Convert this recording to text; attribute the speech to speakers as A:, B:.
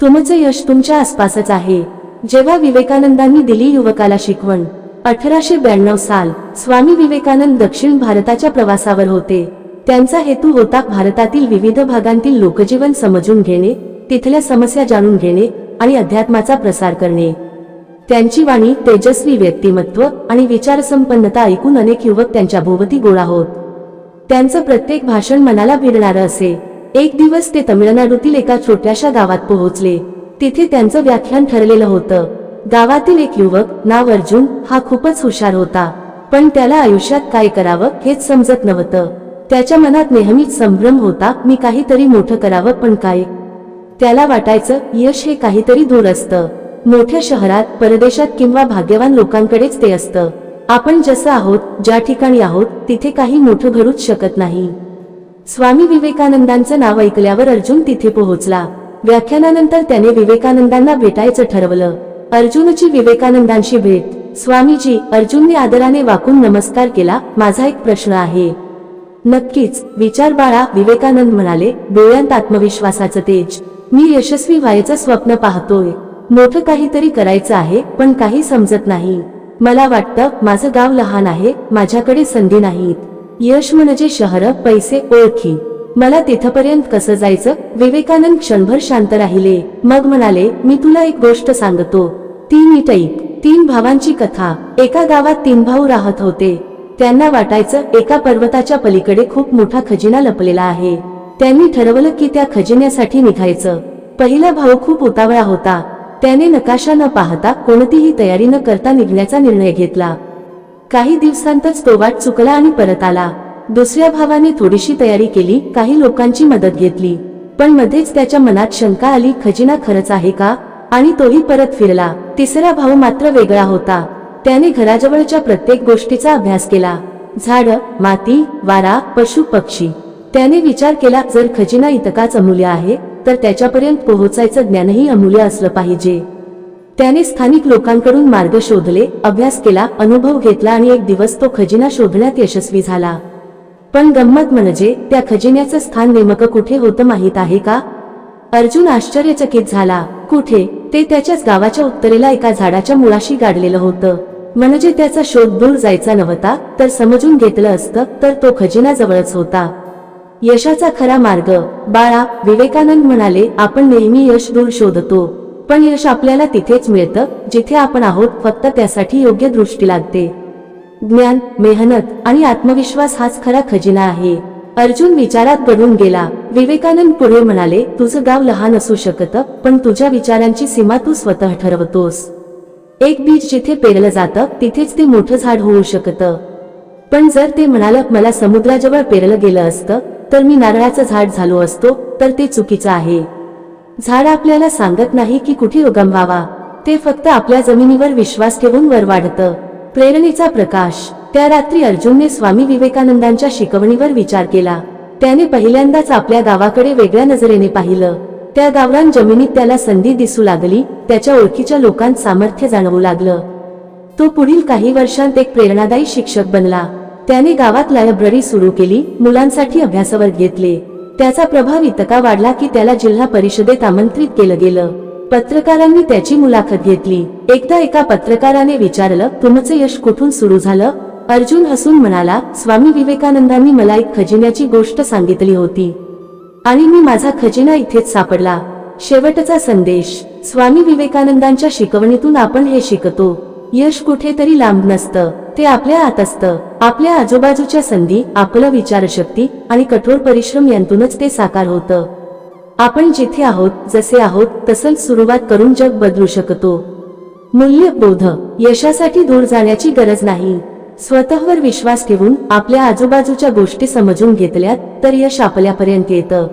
A: तुमचं यश तुमच्या आसपासच आहे. जेव्हा विवेकानंदांनी दिली युवकाला शिकवण अठराशे ब्याण्णव साल स्वामी विवेकानंद दक्षिण भारताच्या प्रवासावर होते. त्यांचा हेतू होता भारतातील विविध भागांतील लोकजीवन समजून घेणे तिथल्या समस्या जाणून घेणे आणि अध्यात्माचा प्रसार करणे. त्यांची वाणी तेजस्वी व्यक्तिमत्व आणि विचारसंपन्नता ऐकून अनेक युवक त्यांच्या भोवती गोळा होत. त्यांचं प्रत्येक भाषण मनाला भिडणारं असे. एक दिवस ते तमिळनाडूतील एका छोट्याशा गावात पोहोचले. तिथे त्यांचं व्याख्यान ठरलेलं होतं. गावातील एक युवक नाव अर्जुन हा खूपच हुशार होता. पण त्याला आयुष्यात काय करावं हेच समजत नव्हतं. त्याच्या मनात नेहमीच संभ्रम होता मी काहीतरी मोठं करावं पण काय? त्याला वाटायचं यश हे काहीतरी दूर असतं. मोठ्या शहरात परदेशात किंवा भाग्यवान लोकांकडेच ते असतं. आपण जसं आहोत ज्या ठिकाणी आहोत तिथे काही मोठं घडूच शकत नाही. स्वामी विवेकानंदांचं नाव ऐकल्यावर अर्जुन तिथे पोहोचला. व्याख्यानानंतर त्याने विवेकानंदांना भेटायचं ठरवलं. अर्जुनची विवेकानंदांशी भेट. स्वामीजी अर्जुनने आदराने वाकून नमस्कार केला. माझा एक प्रश्न आहे. नक्कीच विचार बाळा विवेकानंद म्हणाले डोळ्यांत आत्मविश्वासाचं तेज. मी यशस्वी व्हायचं स्वप्न पाहतोय. मोठं काहीतरी करायचं आहे पण काही समजत नाही. मला वाटतं माझं गाव लहान आहे माझ्याकडे संधी नाहीत. यश म्हणजे शहर पैसे ओळखी. मला तिथपर्यंत कसं जायचं? विवेकानंद क्षणभर शांत राहिले. मग म्हणाले मी तुला एक गोष्ट सांगतो. ती नीट ऐक तीन भावांची कथा. एका गावात तीन भाऊ राहत होते. त्यांना वाटायचं एका पर्वताच्या पलीकडे खूप मोठा खजिना लपलेला आहे. त्यांनी ठरवलं की त्या खजिन्यासाठी निघायचं. पहिला भाऊ खूप उतावळा होता. त्याने नकाशा न पाहता कोणतीही तयारी न करता निघण्याचा निर्णय घेतला. काही दिवसांतच तो वाट चुकला आणि परत आला. दुसऱ्या भावाने थोडीशी तयारी केली काही लोकांची मदत घेतली. पण मध्येच त्याच्या मनात शंका आली खजिना खरंच आहे का? आणि तोही परत फिरला. तिसरा भाऊ मात्र वेगळा होता. त्याने घराजवळच्या प्रत्येक गोष्टीचा अभ्यास केला. झाड माती वारा पशु पक्षी. त्याने विचार केला जर खजिना इतकाच अमूल्य आहे तर त्याच्यापर्यंत पोहोचायचं ज्ञानही अमूल्य असलं पाहिजे. त्याने स्थानिक लोकांकडून मार्ग शोधले अभ्यास केला अनुभव घेतला आणि एक दिवस तो खजिना शोधण्यात यशस्वी झाला. पण गंमत म्हणजे त्या खजिन्याचं स्थान नेमकं कुठे होतं माहीत आहे का? अर्जुन आश्चर्यचकित झाला. कुठे? ते त्याच्याच गावाच्या उत्तरेला एका झाडाच्या मुळाशी गाडलेलं होतं. म्हणजे त्याचा शोध दूर जायचा नव्हता तर समजून घेतलं असतं तर तो खजिना जवळच होता. यशाचा खरा मार्ग. बाळा विवेकानंद म्हणाले आपण नेहमी यश दूर शोधतो. पण यश आपल्याला तिथेच मिळतं जिथे आपण आहोत फक्त त्यासाठी योग्य दृष्टी लागते. ज्ञान मेहनत आणि आत्मविश्वास हाच खरा खजिना आहे. अर्जुन विचारात पडून गेला विवेकानंद पुढे म्हणाले तुझं गाव लहान असू शकतं पण तुझ्या विचारांची सीमा तू स्वतः ठरवतोस. एक बीज जिथे पेरलं जातं तिथेच ते मोठं झाड होऊ शकतं. पण जर ते म्हणालं मला समुद्राजवळ पेरलं गेलं असतं तर मी नारळाचं झाड झालो असतो तर ते चुकीचं आहे. झाड आपल्याला सांगत नाही की कुठे उगमवावा. ते फक्त आपल्या जमिनीवर विश्वास ठेवून वर वाढतं. प्रेरणेचा प्रकाश. त्या रात्री अर्जुनने स्वामी विवेकानंदांच्या शिकवणीवर विचार केला. त्याने पहिल्यांदाच आपल्या गावाकडे वेगळ्या नजरेने पाहिलं. त्या गावरान जमिनीत त्याला संधी दिसू लागली त्याच्या ओळखीच्या लोकांत सामर्थ्य जाणवू लागलं. तो पुढील काही वर्षांत एक प्रेरणादायी शिक्षक बनला. त्याने गावात लायब्ररी सुरू केली मुलांसाठी अभ्यासवर्ग घेतले. त्याचा प्रभाव इतका वाढला की त्याला जिल्हा परिषदेत आमंत्रित केलं गेलं. पत्रकारांनी त्याची मुलाखत घेतली. एकदा एका पत्रकाराने विचारलं तुमचं यश कुठून सुरू झालं? अर्जुन हसून म्हणाला स्वामी विवेकानंदांनी मला एक खजिन्याची गोष्ट सांगितली होती. आणि मी माझा खजिना इथेच सापडला. शेवटचा संदेश. स्वामी विवेकानंदांच्या शिकवणीतून आपण हे शिकतो. यश कुठेतरी लांब नसतं. ते आपल्या आत असतं. आपल्या आजूबाजूच्या संधी आपलं विचारशक्ती आणि कठोर परिश्रम यांतूनच ते साकार होतं. आपण जिथे आहोत जसे आहोत तसंच सुरुवात करून जग बदलू शकतो. मूल्यबोध यशासाठी दूर जाण्याची गरज नाही. स्वतःवर विश्वास ठेवून आपल्या आजूबाजूच्या गोष्टी समजून घेतल्यात तर यश आपल्यापर्यंत येतं.